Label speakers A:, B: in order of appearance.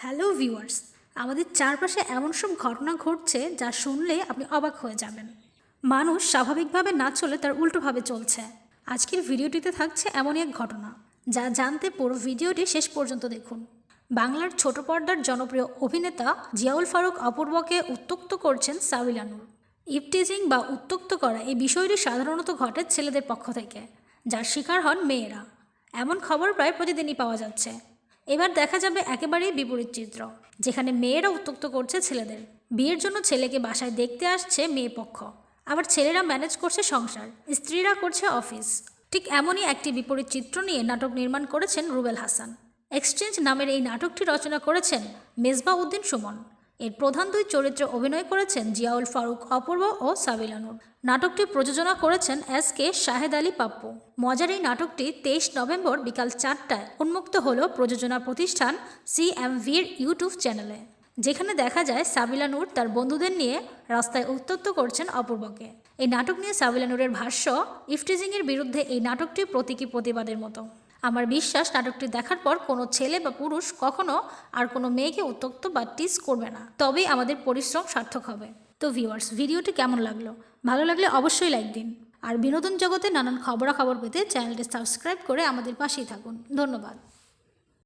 A: Hello viewers আমাদের চারপাশে এমন সব ঘটনা ঘটছে যা শুনলে আপনি অবাক হয়ে যাবেন। মানুষ স্বাভাবিকভাবে না চলে তার উল্টোভাবে চলছে। আজকের ভিডিওটিতে থাকছে এমনই এক ঘটনা, যা জানতে পুরো ভিডিওটি শেষ পর্যন্ত দেখুন। বাংলার ছোট পর্দার জনপ্রিয় অভিনেতা জিয়াউল ফারুক অপূর্বকে উত্তক্ত করছেন সাবিলানুর ইফটিজিং বা উত্তক্ত করা এই বিষয়টি সাধারণত ঘটে ছেলেদের পক্ষ থেকে, যার শিকার হন মেয়েরা। এমন খবর প্রায় প্রতিদিনই পাওয়া যাচ্ছে। এবার দেখা যাবে একেবারেই বিপরীত চিত্র, যেখানে মেয়েরা উত্তক্ত করছে ছেলেদের। বিয়ের জন্য ছেলেকে বাসায় দেখতে আসছে মেয়ে পক্ষ। আবার ছেলেরা ম্যানেজ করছে সংসার, স্ত্রীরা করছে অফিস। ঠিক এমনই একটি বিপরীত চিত্র নিয়ে নাটক নির্মাণ করেছেন রুবেল হাসান। এক্সচেঞ্জ নামের এই নাটকটি রচনা করেছেন মেজবা উদ্দিন সুমন। এর প্রধান দুই চরিত্রে অভিনয় করেছেন জিয়াউল ফারুক অপূর্ব ও সাবিলানুর নাটকটি প্রযোজনা করেছেন এস কে শাহেদ আলী পাপ্পু। মজার এই নাটকটি তেইশ নভেম্বর বিকাল চারটায় উন্মুক্ত হল প্রযোজনা প্রতিষ্ঠান সিএমভির ইউটিউব চ্যানেলে, যেখানে দেখা যায় সাবিলানুর তার বন্ধুদের নিয়ে রাস্তায় উত্তক্ত করছেন অপূর্বকে। এই নাটক নিয়ে সাবিলানুরের ভাষ্য, ইফটিজিংয়ের বিরুদ্ধে এই নাটকটি প্রতীকী প্রতিবাদের মতো। আমার বিশ্বাস নাটকটি দেখার পর কোনো ছেলে বা পুরুষ কখনো আর কোনো মেয়েকে উত্তক্ত বা টিস করবে না। তবেই আমাদের পরিশ্রম সার্থক হবে। তো ভিওয়ার্স ভিডিওটি কেমন লাগল? ভালো লাগলে অবশ্যই লাইক দিন। আর বিনোদন জগতে নানান খবরাখবর পেতে চ্যানেলটি সাবস্ক্রাইব করে আমাদের পাশেই থাকুন। ধন্যবাদ।